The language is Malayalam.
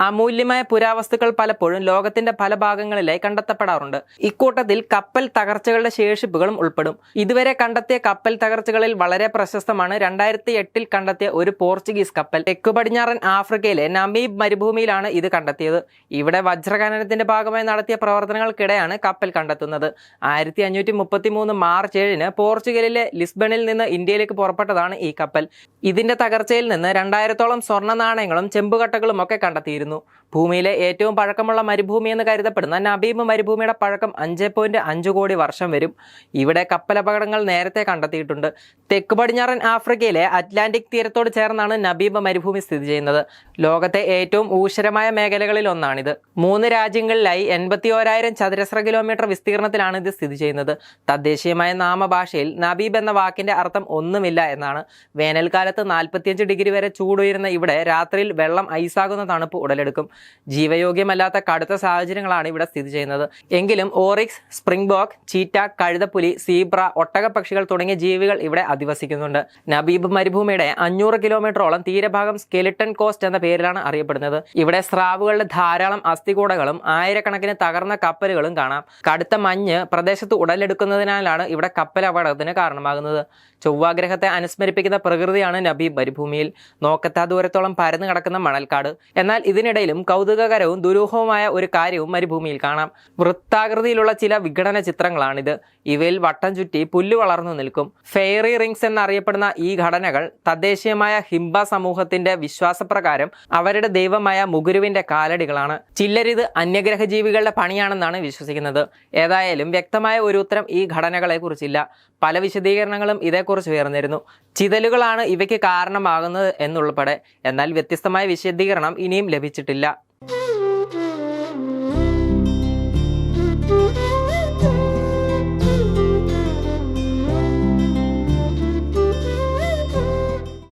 അമൂല്യമായ പുരാവസ്തുക്കൾ പലപ്പോഴും ലോകത്തിന്റെ പല ഭാഗങ്ങളിലായി കണ്ടെത്തപ്പെടാറുണ്ട്. ഇക്കൂട്ടത്തിൽ കപ്പൽ തകർച്ചകളുടെ ശേഷിപ്പുകളും ഉൾപ്പെടും. ഇതുവരെ കണ്ടെത്തിയ കപ്പൽ തകർച്ചകളിൽ വളരെ പ്രശസ്തമാണ് രണ്ടായിരത്തി എട്ടിൽ കണ്ടെത്തിയ ഒരു പോർച്ചുഗീസ് കപ്പൽ. തെക്കു പടിഞ്ഞാറൻ ആഫ്രിക്കയിലെ നമീബ് മരുഭൂമിയിലാണ് ഇത് കണ്ടെത്തിയത്. ഇവിടെ വജ്രഖനനത്തിന്റെ ഭാഗമായി നടത്തിയ പ്രവർത്തനങ്ങൾക്കിടെയാണ് കപ്പൽ കണ്ടെത്തുന്നത്. ആയിരത്തി അഞ്ഞൂറ്റി മുപ്പത്തി മൂന്ന് മാർച്ച് ഏഴിന് പോർച്ചുഗലിലെ ലിസ്ബണിൽ നിന്ന് ഇന്ത്യയിലേക്ക് പുറപ്പെട്ടതാണ് ഈ കപ്പൽ. ഇതിന്റെ തകർച്ചയിൽ നിന്ന് രണ്ടായിരത്തോളം സ്വർണ നാണയങ്ങളും ചെമ്പുകട്ടകളും ഒക്കെ കണ്ടെത്തിയിരുന്നു. ഭൂമിയിലെ ഏറ്റവും പഴക്കമുള്ള മരുഭൂമി എന്ന് കരുതപ്പെടുന്ന നബീബ് മരുഭൂമിയുടെ പഴക്കം അഞ്ച് പോയിന്റ് അഞ്ച് കോടി വർഷം വരും. ഇവിടെ കപ്പലപകടങ്ങൾ നേരത്തെ കണ്ടെത്തിയിട്ടുണ്ട്. തെക്ക് പടിഞ്ഞാറൻ ആഫ്രിക്കയിലെ അറ്റ്ലാന്റിക് തീരത്തോട് ചേർന്നാണ് നബീബ് മരുഭൂമി സ്ഥിതി ചെയ്യുന്നത്. ലോകത്തെ ഏറ്റവും ഊഷരമായ മേഖലകളിൽ ഒന്നാണിത്. മൂന്ന് രാജ്യങ്ങളിലായി എൺപത്തി ഓരായിരം ചതുരശ്ര കിലോമീറ്റർ വിസ്തീർണത്തിലാണ് ഇത് സ്ഥിതി ചെയ്യുന്നത്. തദ്ദേശീയമായ നാമഭാഷയിൽ നബീബ് എന്ന വാക്കിന്റെ അർത്ഥം ഒന്നുമില്ല എന്നാണ്. വേനൽക്കാലത്ത് നാൽപ്പത്തിയഞ്ച് ഡിഗ്രി വരെ ചൂടുയരുന്ന ഇവിടെ രാത്രിയിൽ വെള്ളം ഐസാകുന്ന തണുപ്പ് ഉടലെടുക്കും ജീവയോഗ്യമല്ലാത്ത കടുത്ത സാഹചര്യങ്ങളാണ് ഇവിടെ സ്ഥിതി ചെയ്യുന്നത്. എങ്കിലും ഓറിക്സ് സ്പ്രിംഗ് ബോക്ക് ചീറ്റ കഴുതപ്പുലി സീബ്ര ഒട്ടകപ്പക്ഷികൾ തുടങ്ങിയ ജീവികൾ ഇവിടെ അധിവസിക്കുന്നുണ്ട്. നബീബ് മരുഭൂമിയുടെ അഞ്ഞൂറ് കിലോമീറ്ററോളം തീരഭാഗം സ്കെലിട്ടൺ കോസ്റ്റ് എന്ന പേരിലാണ് അറിയപ്പെടുന്നത്. ഇവിടെ സ്രാവുകളുടെ ധാരാളം അസ്ഥികൂടകളും ആയിരക്കണക്കിന് തകർന്ന കപ്പലുകളും കാണാം. കടുത്ത മഞ്ഞ് പ്രദേശത്ത് ഉടലെടുക്കുന്നതിനാലാണ് ഇവിടെ കപ്പൽ അപകടത്തിന് കാരണമാകുന്നത്. ചൊവ്വാഗ്രഹത്തെ അനുസ്മരിപ്പിക്കുന്ന പ്രകൃതിയാണ് നബീബ് മരുഭൂമിയിൽ. നോക്കത്താ ദൂരത്തോളം പരന്നു കിടക്കുന്ന മണൽക്കാട്. എന്നാൽ ഇതിനിടയിലും കൗതുകകരവും ദുരൂഹവുമായ ഒരു കാര്യവും മരുഭൂമിയിൽ കാണാം. വൃത്താകൃതിയിലുള്ള ചില വിഘടന ചിത്രങ്ങളാണിത്. ഇവയിൽ വട്ടം ചുറ്റി പുല്ല് വളർന്നു നിൽക്കും. ഫെയറി റിങ്സ് എന്നറിയപ്പെടുന്ന ഈ ഘടനകൾ തദ്ദേശീയമായ ഹിംബ സമൂഹത്തിന്റെ വിശ്വാസപ്രകാരം അവരുടെ ദൈവമായ മുഗുരുവിന്റെ കാലടികളാണ്. ചില്ലരിത് അന്യഗ്രഹ ജീവികളുടെ പണിയാണെന്നാണ് വിശ്വസിക്കുന്നത്. ഏതായാലും വ്യക്തമായ ഒരു ഉത്തരം ഈ ഘടനകളെ കുറിച്ചില്ല പല വിശദീകരണങ്ങളും ഇതേക്കുറിച്ച് ഉയർന്നിരുന്നു. ചിതലുകളാണ് ഇവയ്ക്ക് കാരണമാകുന്നത് എന്നുൾപ്പെടെ. എന്നാൽ വ്യത്യസ്തമായ വിശദീകരണം ഇനിയും ലഭിച്ചിട്ടില്ല